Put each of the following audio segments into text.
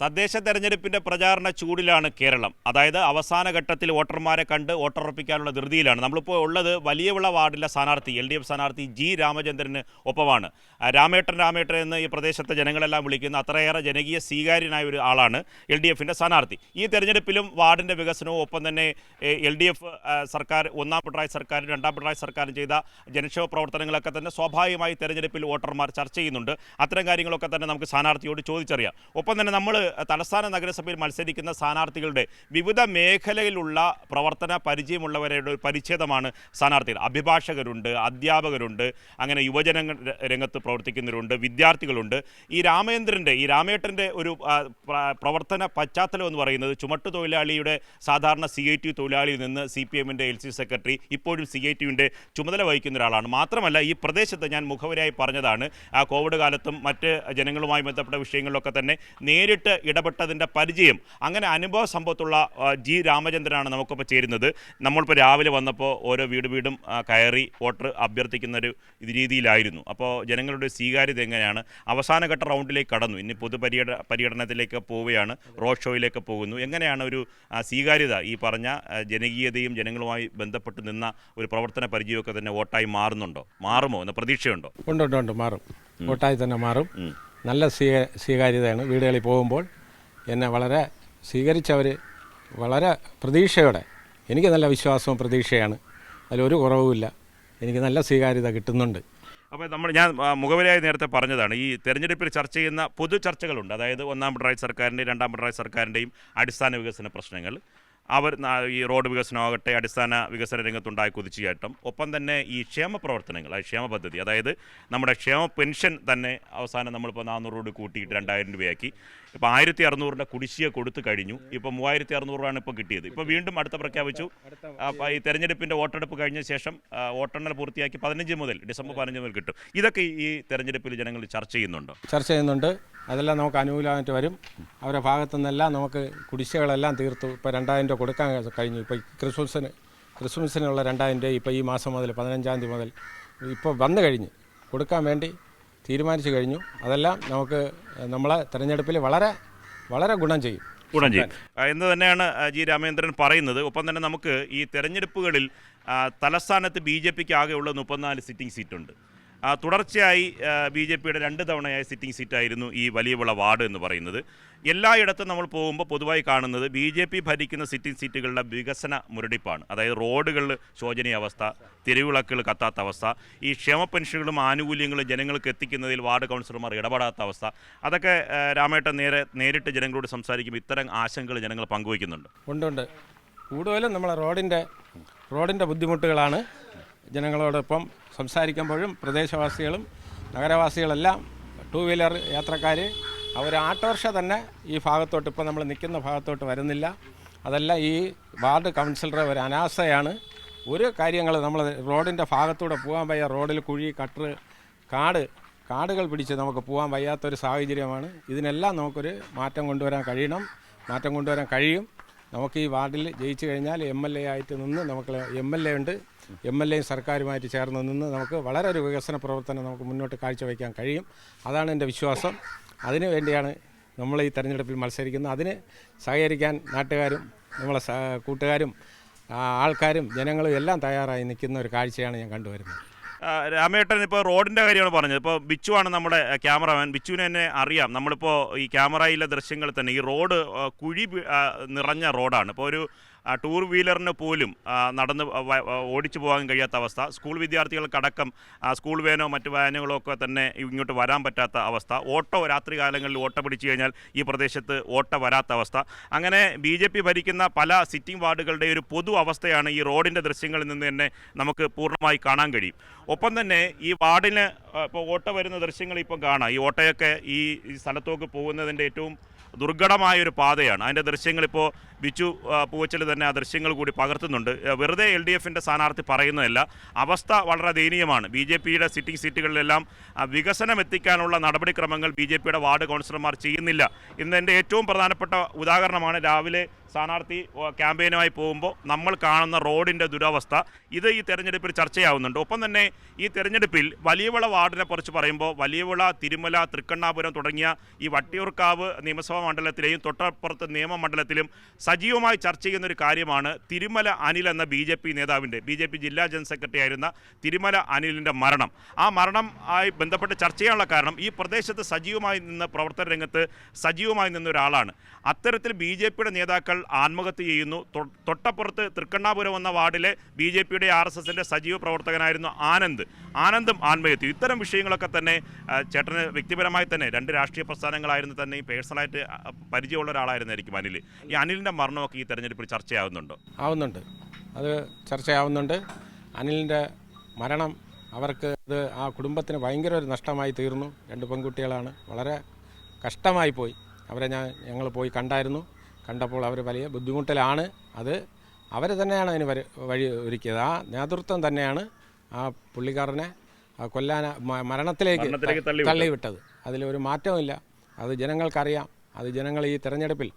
തദ്ദേശ തെരഞ്ഞെടുപ്പിന്റെ പ്രചാരണ ചൂടിലാണ് കേരളം. അതായത് അവസാന ഘട്ടത്തിൽ വോട്ടർമാരെ കണ്ട് വോട്ടുറപ്പിക്കാനുള്ള ധൃതിയിലാണ്. നമ്മളിപ്പോൾ ഉള്ളത് വലിയവിള വാർഡിലെ സ്ഥാനാർത്ഥി എൽ ഡി എഫ് സ്ഥാനാർത്ഥി ജി രാമചന്ദ്രന് ഒപ്പമാണ്. രാമേട്ടൻ രാമേട്ടൻ എന്ന് ഈ പ്രദേശത്തെ ജനങ്ങളെല്ലാം വിളിക്കുന്ന അത്രയേറെ ജനകീയ സ്വീകാര്യനായ ഒരു ആളാണ് എൽ ഡി എഫിന്റെ സ്ഥാനാർത്ഥി. ഈ തെരഞ്ഞെടുപ്പിലും വാർഡിന്റെ വികസനവും ഒപ്പം തന്നെ എൽ ഡി എഫ് സർക്കാർ ഒന്നാം പിണറായി സർക്കാരും രണ്ടാം പിണറായി സർക്കാരും ചെയ്ത ജനക്ഷേമ പ്രവർത്തനങ്ങളൊക്കെ തന്നെ സ്വാഭാവികമായി തെരഞ്ഞെടുപ്പിൽ വോട്ടർമാർ ചർച്ച ചെയ്യുന്നുണ്ട്. അത്തരം കാര്യങ്ങളൊക്കെ തന്നെ നമുക്ക് സ്ഥാനാർത്ഥിയോട് ചോദിച്ചറിയാം. ഒപ്പം തന്നെ നമ്മൾ തലസ്ഥാന നഗരസഭയിൽ മത്സരിക്കുന്ന സ്ഥാനാർത്ഥികളുടെ വിവിധ മേഖലയിലുള്ള പ്രവർത്തന പരിചയമുള്ളവരുടെ ഒരു പരിച്ഛേദമാണ് സ്ഥാനാർത്ഥികൾ. അഭിഭാഷകരുണ്ട് അധ്യാപകരുണ്ട് അങ്ങനെ യുവജന രംഗത്ത് പ്രവർത്തിക്കുന്നവരുണ്ട് വിദ്യാർത്ഥികളുണ്ട്. ഈ രാമേന്ദ്രന്റെ ഈ രാമേട്ടന്റെ ഒരു പ്രവർത്തന പശ്ചാത്തലം എന്ന് പറയുന്നത് ചുമട്ടു തൊഴിലാളിയുടെ സാധാരണ സി ഐ ടി തൊഴിലാളിയിൽ നിന്ന് സി പി എമ്മിന്റെ എൽ സി സെക്രട്ടറി ഇപ്പോഴും സി ഐ ടിയുടെ ചുമതല വഹിക്കുന്ന ഒരാളാണ്. മാത്രമല്ല ഈ പ്രദേശത്ത് ഞാൻ മുഖവരിയായി പറഞ്ഞതാണ് ആ കോവിഡ് കാലത്തും മറ്റ് ജനങ്ങളുമായി ബന്ധപ്പെട്ട വിഷയങ്ങളിലൊക്കെ തന്നെ നേരിട്ട് ഇടപെട്ടതിന്റെ പരിചയം. അങ്ങനെ അനുഭവ സമ്പത്തുള്ള ജി രാമചന്ദ്രനാണ് നമുക്കിപ്പോൾ ചേരുന്നത്. നമ്മളിപ്പോൾ രാവിലെ വന്നപ്പോൾ ഓരോ വീട് വീടും കയറി വോട്ടർ അഭ്യർത്ഥിക്കുന്ന ഒരു രീതിയിലായിരുന്നു. അപ്പോൾ ജനങ്ങളുടെ സ്വീകാര്യത എങ്ങനെയാണ്? അവസാനഘട്ട റൗണ്ടിലേക്ക് കടന്നു. ഇനി പൊതുപര്യട പര്യടനത്തിലേക്ക് പോവുകയാണ്. റോഡ് ഷോയിലേക്ക് പോകുന്നു. എങ്ങനെയാണ് ഒരു സ്വീകാര്യത ഈ പറഞ്ഞ ജനകീയതയും ജനങ്ങളുമായി ബന്ധപ്പെട്ട് നിന്ന ഒരു പ്രവർത്തന പരിചയമൊക്കെ തന്നെ വോട്ടായി മാറുന്നുണ്ടോ? മാറുമോ എന്ന പ്രതീക്ഷയുണ്ടോ? ഉണ്ട് ഉണ്ട് ഉണ്ട്. മാറും. വോട്ടായി തന്നെ മാറും. നല്ല സ്വീക സ്വീകാര്യതയാണ് വീടുകളിൽ പോകുമ്പോൾ. എന്നെ വളരെ സ്വീകരിച്ചവർ വളരെ പ്രതീക്ഷയോടെ എനിക്ക് നല്ല വിശ്വാസവും പ്രതീക്ഷയാണ്. അതിലൊരു കുറവുമില്ല. എനിക്ക് നല്ല സ്വീകാര്യത കിട്ടുന്നുണ്ട്. അപ്പോൾ നമ്മൾ ഞാൻ മുഖവിലയായി നേരത്തെ പറഞ്ഞതാണ് ഈ തെരഞ്ഞെടുപ്പിൽ ചർച്ച ചെയ്യുന്ന പൊതു ചർച്ചകളുണ്ട് അതായത് ഒന്നാം പിണറായി സർക്കാരിന്റെയും രണ്ടാം പിണറായി സർക്കാരിന്റെയും അടിസ്ഥാന വികസന പ്രശ്നങ്ങൾ. അവർ ഈ റോഡ് വികസനമാകട്ടെ അടിസ്ഥാന വികസന രംഗത്തുണ്ടായ കുതിച്ചുകയറ്റം. ഒപ്പം തന്നെ ഈ ക്ഷേമ പ്രവർത്തനങ്ങൾ ക്ഷേമ പദ്ധതി അതായത് നമ്മുടെ ക്ഷേമ പെൻഷൻ തന്നെ അവസാനം നമ്മളിപ്പോൾ നാനൂറ് രൂപ കൂട്ടിയിട്ട് രണ്ടായിരം രൂപയാക്കി. ഇപ്പോൾ ആയിരത്തി അറുന്നൂറിന്റെ കുടിശ്ശിക കൊടുത്തു കഴിഞ്ഞു. ഇപ്പോൾ മൂവായിരത്തി അറുന്നൂറാണ് ഇപ്പോൾ കിട്ടിയത്. ഇപ്പോൾ വീണ്ടും അടുത്ത പ്രഖ്യാപിച്ചു. ഈ തെരഞ്ഞെടുപ്പിന്റെ വോട്ടെടുപ്പ് കഴിഞ്ഞ ശേഷം വോട്ടെണ്ണൽ പൂർത്തിയാക്കി പതിനഞ്ച് മുതൽ ഡിസംബർ പതിനഞ്ച് മുതൽ കിട്ടും. ഇതൊക്കെ ഈ തെരഞ്ഞെടുപ്പിൽ ജനങ്ങൾ ചർച്ച ചെയ്യുന്നുണ്ടോ? ചർച്ച ചെയ്യുന്നുണ്ട്. അതെല്ലാം നമുക്ക് അനുകൂലമായിട്ട് വരും. അവരുടെ ഭാഗത്തു നിന്നെല്ലാം നമുക്ക് കുടിശ്ശികളെല്ലാം തീർത്തു. ഇപ്പോൾ രണ്ടായിരം രൂപ കൊടുക്കാൻ കഴിഞ്ഞു. ഇപ്പോൾ ക്രിസ്മസിന് ക്രിസ്മസിനുള്ള രണ്ടായിരം രൂപ ഇപ്പോൾ ഈ മാസം മുതൽ പതിനഞ്ചാം തീയതി മുതൽ ഇപ്പോൾ വന്നു കഴിഞ്ഞ്. കൊടുക്കാൻ വേണ്ടി തീരുമാനിച്ചു കഴിഞ്ഞു. അതെല്ലാം നമുക്ക് നമ്മളെ തിരഞ്ഞെടുപ്പിൽ വളരെ വളരെ ഗുണം ചെയ്യും. ഗുണം ചെയ്യും. എന്ന് തന്നെയാണ് ജി രാമേന്ദ്രൻ പറയുന്നത്. ഒപ്പം തന്നെ നമുക്ക് ഈ തെരഞ്ഞെടുപ്പുകളിൽ തലസ്ഥാനത്ത് ബി ജെ പിക്ക് ആകെയുള്ള മുപ്പത്തിനാല് സിറ്റിംഗ് സീറ്റുണ്ട്. തുടർച്ചയായി ബി ജെ പിയുടെ രണ്ട് തവണയായി സിറ്റിംഗ് സീറ്റായിരുന്നു ഈ വലിയവിള വാർഡ് എന്ന് പറയുന്നത്. എല്ലായിടത്തും നമ്മൾ പോകുമ്പോൾ പൊതുവായി കാണുന്നത് ബി ജെ പി ഭരിക്കുന്ന സിറ്റിംഗ് സീറ്റുകളുടെ വികസന മുരടിപ്പാണ്. അതായത് റോഡുകളിൽ ശോചനീയ അവസ്ഥ തെരുവിളക്കുകൾ കത്താത്ത അവസ്ഥ ഈ ക്ഷേമ പെൻഷനുകളും ആനുകൂല്യങ്ങളും ജനങ്ങൾക്ക് എത്തിക്കുന്നതിൽ വാർഡ് കൗൺസിലർമാർ ഇടപെടാത്ത അവസ്ഥ. അതൊക്കെ രാമേട്ടൻ നേരെ നേരിട്ട് ജനങ്ങളോട് സംസാരിക്കുമ്പോൾ ഇത്തരം ആശങ്കകൾ ജനങ്ങൾ പങ്കുവയ്ക്കുന്നുണ്ട്. ഉണ്ട്. കൂടുതലും നമ്മളെ റോഡിന്റെ റോഡിന്റെ ബുദ്ധിമുട്ടുകളാണ് ജനങ്ങളോടൊപ്പം സംസാരിക്കുമ്പോഴും പ്രദേശവാസികളും നഗരവാസികളെല്ലാം ടൂ വീലർ യാത്രക്കാർ അവർ ആട്ടോറിക്ഷ തന്നെ ഈ ഭാഗത്തോട്ട് ഇപ്പോൾ നമ്മൾ നിൽക്കുന്ന ഭാഗത്തോട്ട് വരുന്നില്ല. അതല്ല ഈ വാർഡ് കൗൺസിലറെ ഒരു അനാസയാണ് ഒരു കാര്യങ്ങൾ നമ്മൾ റോഡിന്റെ ഭാഗത്തൂടെ പോകാൻ വയ്യ റോഡിൽ കുഴി കട്ടർ കാട് കാടുകൾ പിടിച്ച് നമുക്ക് പോകാൻ വയ്യാത്തൊരു സാഹചര്യമാണ്. ഇതിനെല്ലാം നമുക്കൊരു മാറ്റം കൊണ്ടുവരാൻ കഴിയണം. മാറ്റം കൊണ്ടുവരാൻ കഴിയും. നമുക്ക് ഈ വാർഡിൽ ജയിച്ചു കഴിഞ്ഞാൽ എം എൽ എ ആയിട്ട് നിന്ന് നമുക്ക് എം എൽ എ ഉണ്ട്. എം എൽ എയും സർക്കാരുമായിട്ട് ചേർന്ന് നിന്ന് നമുക്ക് വളരെ ഒരു വികസന പ്രവർത്തനം നമുക്ക് മുന്നോട്ട് കാഴ്ചവെക്കാൻ കഴിയും. അതാണ് എന്റെ വിശ്വാസം. അതിനു വേണ്ടിയാണ് നമ്മൾ ഈ തെരഞ്ഞെടുപ്പിൽ മത്സരിക്കുന്നത്. അതിന് സഹകരിക്കാൻ നാട്ടുകാരും നമ്മളെ കൂട്ടുകാരും ആൾക്കാരും ജനങ്ങളും എല്ലാം തയ്യാറായി നിൽക്കുന്ന ഒരു കാഴ്ചയാണ് ഞാൻ കണ്ടുവരുന്നത്. രാമേട്ടൻ ഇപ്പോൾ റോഡിന്റെ കാര്യമാണ് പറഞ്ഞത്. ഇപ്പോൾ ബിച്ചുവാണ് നമ്മുടെ ക്യാമറമാൻ. ബിച്ചുവിനെ തന്നെ അറിയാം. നമ്മളിപ്പോൾ ഈ ക്യാമറയിലെ ദൃശ്യങ്ങൾ തന്നെ. ഈ റോഡ് കുഴി നിറഞ്ഞ റോഡാണ്. ഇപ്പോൾ ഒരു ടൂർ വീലറിന് പോലും നടന്ന് ഓടിച്ചു പോകാൻ കഴിയാത്ത അവസ്ഥ. സ്കൂൾ വിദ്യാർത്ഥികൾക്കടക്കം സ്കൂൾ വാനോ മറ്റു വാനുകളോ ഒക്കെ തന്നെ ഇങ്ങോട്ട് വരാൻ പറ്റാത്ത അവസ്ഥ. ഓട്ടോ രാത്രി കാലങ്ങളിൽ ഓട്ടോ പിടിച്ചു കഴിഞ്ഞാൽ ഈ പ്രദേശത്ത് ഓട്ടോ വരാത്ത അവസ്ഥ. അങ്ങനെ ബി ജെ പി ഭരിക്കുന്ന പല സിറ്റിംഗ് വാർഡുകളുടെ ഒരു പൊതു അവസ്ഥയാണ് ഈ റോഡിന്റെ ദൃശ്യങ്ങളിൽ നിന്ന് തന്നെ നമുക്ക് പൂർണമായി കാണാൻ കഴിയും. ഒപ്പം തന്നെ ഈ വാർഡിന് ഇപ്പോൾ ഓട്ടോ വരുന്ന ദൃശ്യങ്ങൾ ഇപ്പം കാണാം. ഈ ഓട്ടയൊക്കെ ഈ സ്ഥലത്തേക്ക് പോകുന്നതിന്റെ ഏറ്റവും ദുർഘടമായ ഒരു പാതയാണ്. അതിന്റെ ദൃശ്യങ്ങൾ ഇപ്പോൾ ബിച്ചു പൂവച്ചൽ തന്നെ ആ ദൃശ്യങ്ങൾ കൂടി പകർത്തുന്നുണ്ട്. വെറുതെ എൽ ഡി എഫിന്റെ സ്ഥാനാർത്ഥി പറയുന്നതല്ല അവസ്ഥ വളരെ ദയനീയമാണ്. ബി ജെ പിയുടെ സിറ്റിംഗ് സീറ്റുകളിലെല്ലാം വികസനം എത്തിക്കാനുള്ള നടപടിക്രമങ്ങൾ ബി ജെ പിയുടെ വാർഡ് കൗൺസിലർമാർ ചെയ്യുന്നില്ല. ഇന്ന് എന്റെ ഏറ്റവും പ്രധാനപ്പെട്ട ഉദാഹരണമാണ് രാവിലെ സ്ഥാനാർത്ഥി ക്യാമ്പയിനുമായി പോകുമ്പോൾ നമ്മൾ കാണുന്ന റോഡിന്റെ ദുരവസ്ഥ ഇത് ഈ തെരഞ്ഞെടുപ്പിൽ ചർച്ചയാവുന്നുണ്ട്. ഒപ്പം തന്നെ ഈ തെരഞ്ഞെടുപ്പിൽ വലിയവിള വാർഡിനെ കുറിച്ച് പറയുമ്പോൾ വലിയവിള തിരുമല തൃക്കണ്ണാപുരം തുടങ്ങിയ ഈ വട്ടിയൂർക്കാവ് നിയമസഭാ മണ്ഡലത്തിലെയും തൊട്ടപ്പുറത്ത് നിയമമണ്ഡലത്തിലും സജീവമായി ചർച്ച ചെയ്യുന്ന ഒരു കാര്യമാണ് തിരുമല അനിൽ എന്ന ബി ജെ പി നേതാവിന്റെ ബി ജെ പി ജില്ലാ ജനറൽ സെക്രട്ടറി ആയിരുന്ന തിരുമല അനിലിന്റെ മരണം. ആ മരണം ആയി ബന്ധപ്പെട്ട് ചർച്ച ചെയ്യാനുള്ള കാരണം ഈ പ്രദേശത്ത് സജീവമായി നിന്ന് പ്രവർത്തന രംഗത്ത് സജീവമായി നിന്ന ഒരാളാണ് അത്തരത്തിൽ ബി ജെ പിയുടെ നേതാക്കൾ ആത്മഹത്യ ചെയ്യുന്നു. തൊട്ടപ്പുറത്ത് തൃക്കണ്ണാപുരം എന്ന വാർഡിലെ ബി ജെ പിയുടെ ആർ എസ് എസിന്റെ സജീവ പ്രവർത്തകനായിരുന്നു ആനന്ദ്. ആനന്ദും ആത്മഹത്യ ഇത്തരം വിഷയങ്ങളൊക്കെ തന്നെ ചേട്ടന് വ്യക്തിപരമായി തന്നെ രണ്ട് രാഷ്ട്രീയ പ്രസ്ഥാനങ്ങളായിരുന്നു തന്നെ ഈ പേഴ്സണലായിട്ട് പരിചയമുള്ള ഒരാളായിരുന്നായിരിക്കും അനിൽ. ഈ അനിലിന്റെ മരണമൊക്കെ ഈ തെരഞ്ഞെടുപ്പിൽ ചർച്ചയാവുന്നുണ്ടോ? ആവുന്നുണ്ട്. അത് ചർച്ചയാവുന്നുണ്ട്. അനിലിന്റെ മരണം അവർക്ക് ഇത് ആ കുടുംബത്തിന് ഭയങ്കര ഒരു നഷ്ടമായി തീർന്നു. രണ്ട് പെൺകുട്ടികളാണ്. വളരെ കഷ്ടമായി പോയി. അവരെ ഞാൻ ഞങ്ങൾ പോയി കണ്ടായിരുന്നു. കണ്ടപ്പോൾ അവർ വലിയ ബുദ്ധിമുട്ടിലാണ്. അത് അവർ തന്നെയാണ് അതിന് വരി- വഴി ഒരുക്കിയത്. ആ നേതൃത്വം തന്നെയാണ് ആ പുള്ളിക്കാരനെ കൊല്ലാന മരണത്തിലേക്ക് തള്ളിവിട്ടത്. അതിലൊരു മാറ്റവുമില്ല. അത് ജനങ്ങൾക്കറിയാം. അത് ജനങ്ങൾ ഈ തെരഞ്ഞെടുപ്പിൽ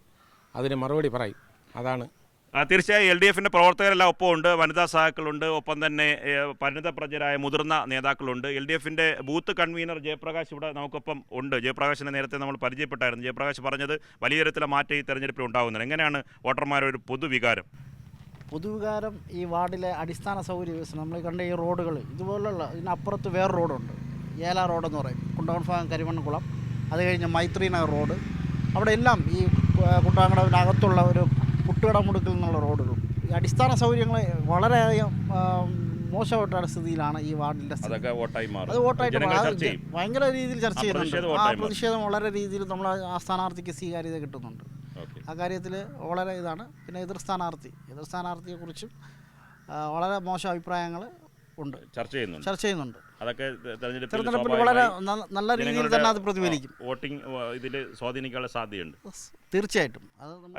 അതിന് മറുപടി പറയും. അതാണ് തീർച്ചയായും എൽ ഡി എഫിന്റെ പ്രവർത്തകരെല്ലാം ഒപ്പം ഉണ്ട് വനിതാ സഹാക്കളുണ്ട് ഒപ്പം തന്നെ പരിണിത പ്രജരായ മുതിർന്ന നേതാക്കളുണ്ട്. എൽ ഡി എഫിന്റെ ബൂത്ത് കൺവീനർ ജയപ്രകാശ് ഇവിടെ നമുക്കൊപ്പം ഉണ്ട്. ജയപ്രകാശിനെ നേരത്തെ നമ്മൾ പരിചയപ്പെട്ടായിരുന്നു. ജയപ്രകാശ് പറഞ്ഞത് വലിയ തരത്തിലെ മാറ്റം ഈ തെരഞ്ഞെടുപ്പിൽ ഉണ്ടാകുന്നത് എങ്ങനെയാണ് വോട്ടർമാരുടെ ഒരു പൊതുവികാരം? പൊതുവികാരം ഈ വാർഡിലെ അടിസ്ഥാന സൗകര്യ വികസനം. നമ്മൾ കണ്ട ഈ റോഡുകൾ ഇതുപോലുള്ള ഇതിനപ്പുറത്ത് വേറെ റോഡുണ്ട്. ഏല റോഡെന്ന് പറയും. കുണ്ടവൺ ഭാഗം കരിമണ്ണക്കുളം. അത് കഴിഞ്ഞ് മൈത്രി നഗർ റോഡ്. അവിടെ എല്ലാം ഈ കുട്ടാങ്കടവിനകത്തുള്ള ഒരു പുട്ടുകട മുടുക്കിൽ നിന്നുള്ള റോഡുകളും ഈ അടിസ്ഥാന സൗകര്യങ്ങൾ വളരെയധികം ആ, മോശമായിട്ടുള്ള സ്ഥിതിയിലാണ് ഈ വാർഡിന്റെ അതൊക്കെ വോട്ടായി അത് വോട്ടായിട്ട് ഭയങ്കര രീതിയിൽ ചർച്ച ചെയ്യുന്നുണ്ട്. ആ പ്രതിഷേധം വളരെ രീതിയിൽ നമ്മൾ ആ സ്ഥാനാർത്ഥിക്ക് സ്വീകാര്യത കിട്ടുന്നുണ്ട്. ആ കാര്യത്തിൽ വളരെ ഇതാണ്. പിന്നെ എതിർ സ്ഥാനാർത്ഥി. എതിർ സ്ഥാനാർത്ഥിയെക്കുറിച്ചും വളരെ മോശം അഭിപ്രായങ്ങൾ ഉണ്ട്. ചർച്ച ചെയ്യുന്നുണ്ട്. ചർച്ച ചെയ്യുന്നുണ്ട്. അതൊക്കെ തെരഞ്ഞെടുപ്പിൽ തെരഞ്ഞെടുപ്പിൽ വളരെ നല്ല രീതിയിൽ തന്നെ അത് പ്രതിഫലിക്കും. വോട്ടിംഗ് ഇതിൽ സ്വാധീനിക്കാനുള്ള സാധ്യതയുണ്ട്. തീർച്ചയായിട്ടും.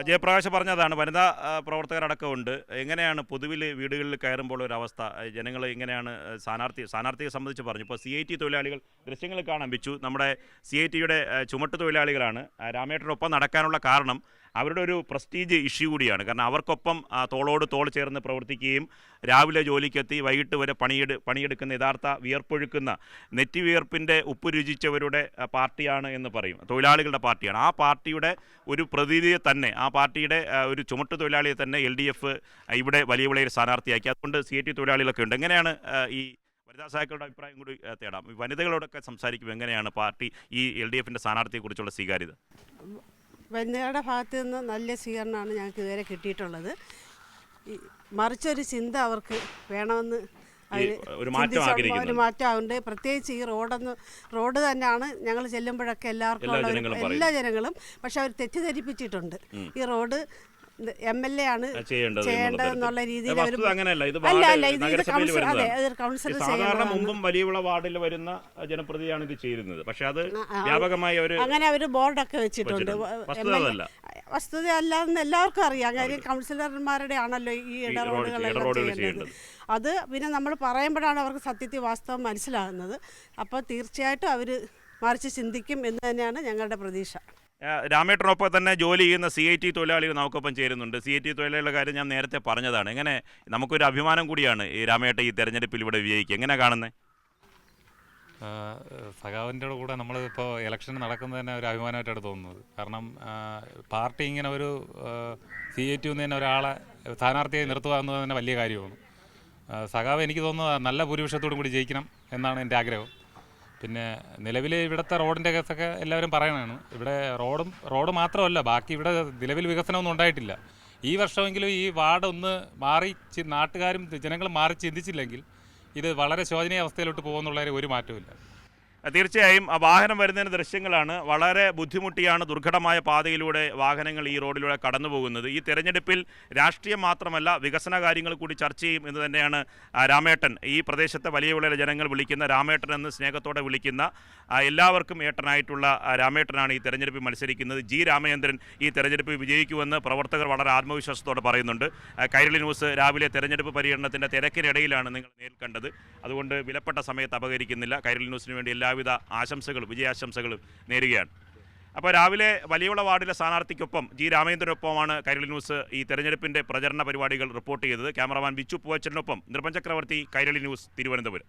ജയപ്രകാശ് പറഞ്ഞതാണ് വനിതാ പ്രവർത്തകരടക്കമുണ്ട്. എങ്ങനെയാണ് പൊതുവിൽ വീടുകളിൽ കയറുമ്പോൾ ഒരു അവസ്ഥ? ജനങ്ങൾ എങ്ങനെയാണ് സ്ഥാനാർത്ഥി സ്ഥാനാർത്ഥിയെ സംബന്ധിച്ച് പറഞ്ഞു. ഇപ്പോൾ സി ഐ ടി തൊഴിലാളികൾ ദൃശ്യങ്ങൾ കാണാൻ വെച്ചു. നമ്മുടെ സി ഐ ടിയുടെ ചുമട്ട് തൊഴിലാളികളാണ്. രാമേട്ടനൊപ്പം നടക്കാനുള്ള കാരണം അവരുടെ ഒരു പ്രസ്റ്റീജ് ഇഷ്യൂ കൂടിയാണ്. കാരണം അവർക്കൊപ്പം തോളോട് തോൾ ചേർന്ന് പ്രവർത്തിക്കുകയും രാവിലെ ജോലിക്കെത്തി വൈകിട്ട് വരെ പണിയെടു പണിയെടുക്കുന്ന യഥാർത്ഥ വിയർപ്പൊഴുക്കുന്ന നെറ്റി വിയർപ്പിന്റെ ഉപ്പ് രുചിച്ചവരുടെ പാർട്ടിയാണ് എന്ന് പറയും. തൊഴിലാളികളുടെ പാർട്ടിയാണ്. ആ പാർട്ടിയുടെ ഒരു പ്രതിനിധിയെ തന്നെ ആ പാർട്ടിയുടെ ഒരു ചുമട്ട് തൊഴിലാളിയെ തന്നെ എൽ ഡി എഫ് ഇവിടെ വലിയ വിളയിൽ സ്ഥാനാർത്ഥിയാക്കി. അതുകൊണ്ട് സി ടി തൊഴിലാളികളൊക്കെ ഉണ്ട്. എങ്ങനെയാണ് ഈ വനിതാ സഹാക്കളുടെ അഭിപ്രായം കൂടി തേടാം. വനിതകളോടൊക്കെ സംസാരിക്കുമ്പോൾ എങ്ങനെയാണ് പാർട്ടി ഈ എൽ ഡി എഫിന്റെ സ്ഥാനാർത്ഥിയെക്കുറിച്ചുള്ള സ്വീകാര്യത? വനിതയുടെ ഭാഗത്ത് നിന്ന് നല്ല സ്വീകരണമാണ് ഞങ്ങൾക്ക് ഇതുവരെ കിട്ടിയിട്ടുള്ളത്. ഈ മറിച്ചൊരു ചിന്ത അവർക്ക് വേണമെന്ന് ഒരു മാറ്റം ഒരു മാറ്റമുണ്ട് പ്രത്യേകിച്ച് ഈ റോഡൊന്ന് റോഡ് തന്നെയാണ് ഞങ്ങൾ ചെല്ലുമ്പോഴൊക്കെ എല്ലാവർക്കും എല്ലാ ജനങ്ങളും പക്ഷെ അവർ തെറ്റിദ്ധരിപ്പിച്ചിട്ടുണ്ട്. ഈ റോഡ് എം എൽ എ ആണ് ചെയ്യേണ്ടതെന്നുള്ള രീതിയിൽ അല്ല അല്ല ഇത് ഇത് കൗൺസിൽ അതെ കൗൺസിലർ സാധാരണ മുമ്പും വലിയുള്ള വാർഡിൽ വരുന്ന ജനപ്രതിയാണ് ഇത് ചെയ്യുന്നത്. പക്ഷെ അത് വ്യാപകമായി ഒരു അങ്ങനെ അവർ ബോർഡൊക്കെ വെച്ചിട്ടുണ്ട്. വസ്തുത. അല്ലാന്ന് എല്ലാവർക്കും അറിയാം. കാര്യം കൗൺസിലർമാരുടെ ആണല്ലോ ഈ റോഡ് ഇടറോഡുകളെല്ലാം ചെയ്യേണ്ടത്. അത് പിന്നെ നമ്മൾ പറയുമ്പോഴാണ് അവർക്ക് സത്യത്തിൽ വാസ്തവം മനസ്സിലാകുന്നത്. അപ്പോൾ തീർച്ചയായിട്ടും അവർ മറിച്ച് ചിന്തിക്കും എന്ന് തന്നെയാണ് ഞങ്ങളുടെ പ്രതീക്ഷ. രാമേട്ടനൊപ്പം തന്നെ ജോലി ചെയ്യുന്ന സി ഐ ടി തൊഴിലാളികൾ നമുക്കൊപ്പം ചേരുന്നുണ്ട്. സി ഐ ടി തൊഴിലാളികളുടെ കാര്യം ഞാൻ നേരത്തെ പറഞ്ഞതാണ്. എങ്ങനെ നമുക്കൊരു അഭിമാനം കൂടിയാണ് ഈ രാമേട്ട ഈ തെരഞ്ഞെടുപ്പിൽ ഇവിടെ വിജയിക്കുക. എങ്ങനെ കാണുന്നത് സഖാവിന്റെ കൂടെ നമ്മൾ ഇപ്പോൾ ഇലക്ഷൻ നടക്കുന്നത് തന്നെ ഒരു അഭിമാനമായിട്ടാണ് തോന്നുന്നത്. കാരണം പാർട്ടി ഇങ്ങനെ ഒരു സി ഐ ടി തന്നെ ഒരാളെ സ്ഥാനാർത്ഥിയായി നിർത്തുക എന്നത് തന്നെ വലിയ കാര്യമാണ്. സഖാവ് എനിക്ക് തോന്നുന്നത് നല്ല ഭൂരിപക്ഷത്തോടും കൂടി ജയിക്കണം എന്നാണ് എന്റെ ആഗ്രഹം. പിന്നെ നിലവിൽ ഇവിടുത്തെ റോഡിന്റെ കേസൊക്കെ എല്ലാവരും പറയണതാണ്. ഇവിടെ റോഡും റോഡ് മാത്രമല്ല ബാക്കി ഇവിടെ നിലവിൽ വികസനമൊന്നും ഉണ്ടായിട്ടില്ല. ഈ വർഷമെങ്കിലും ഈ വാർഡ് ഒന്ന് മാറി നാട്ടുകാരും ജനങ്ങളും മാറി ചിന്തിച്ചില്ലെങ്കിൽ ഇത് വളരെ ശോചനീയ അവസ്ഥയിലോട്ട് പോകുന്നുള്ളതിൽ ഒരു മാറ്റവും തീർച്ചയായും ആ വാഹനം വരുന്നതിന് ദൃശ്യങ്ങളാണ്. വളരെ ബുദ്ധിമുട്ടിയാണ് ദുർഘടമായ പാതയിലൂടെ വാഹനങ്ങൾ ഈ റോഡിലൂടെ കടന്നു പോകുന്നത് ഈ തെരഞ്ഞെടുപ്പിൽ രാഷ്ട്രീയം മാത്രമല്ല വികസന കാര്യങ്ങൾ കൂടി ചർച്ച ചെയ്യും എന്ന് തന്നെയാണ് രാമേട്ടൻ ഈ പ്രദേശത്തെ വലിയ വിളയിലെ ജനങ്ങൾ വിളിക്കുന്ന രാമേട്ടൻ എന്ന് സ്നേഹത്തോടെ വിളിക്കുന്ന എല്ലാവർക്കും ഏട്ടനായിട്ടുള്ള രാമേട്ടനാണ് ഈ തെരഞ്ഞെടുപ്പിൽ മത്സരിക്കുന്നത്. ജി രാമചന്ദ്രൻ ഈ തെരഞ്ഞെടുപ്പ് വിജയിക്കുമെന്ന് പ്രവർത്തകർ വളരെ ആത്മവിശ്വാസത്തോടെ പറയുന്നുണ്ട്. കൈരളി ന്യൂസ് രാവിലെ തെരഞ്ഞെടുപ്പ് പര്യടനത്തിന്റെ തിരക്കിനിടയിലാണ് നിങ്ങൾ നേരിൽ കണ്ടത്. അതുകൊണ്ട് വിലപ്പെട്ട സമയത്ത് അപകരിക്കുന്നില്ല. കൈരളി ന്യൂസിന് വേണ്ടി എല്ലാവിധ ആശംസകളും വിജയാശംസകളും നേരുകയാണ്. അപ്പോൾ രാവിലെ വലിയവിള വാർഡിലെ സ്ഥാനാർത്ഥിക്കൊപ്പം ജി രാമേന്ദ്രനൊപ്പമാണ് കൈരളി ന്യൂസ് ഈ തെരഞ്ഞെടുപ്പിന്റെ പ്രചരണ പരിപാടികൾ റിപ്പോർട്ട് ചെയ്തത്. ക്യാമറമാൻ ബിച്ചു പൂവച്ചലിനൊപ്പം നിർഭഞ്ചക്രവർത്തി ചക്രവർത്തി കൈരളി ന്യൂസ് തിരുവനന്തപുരം.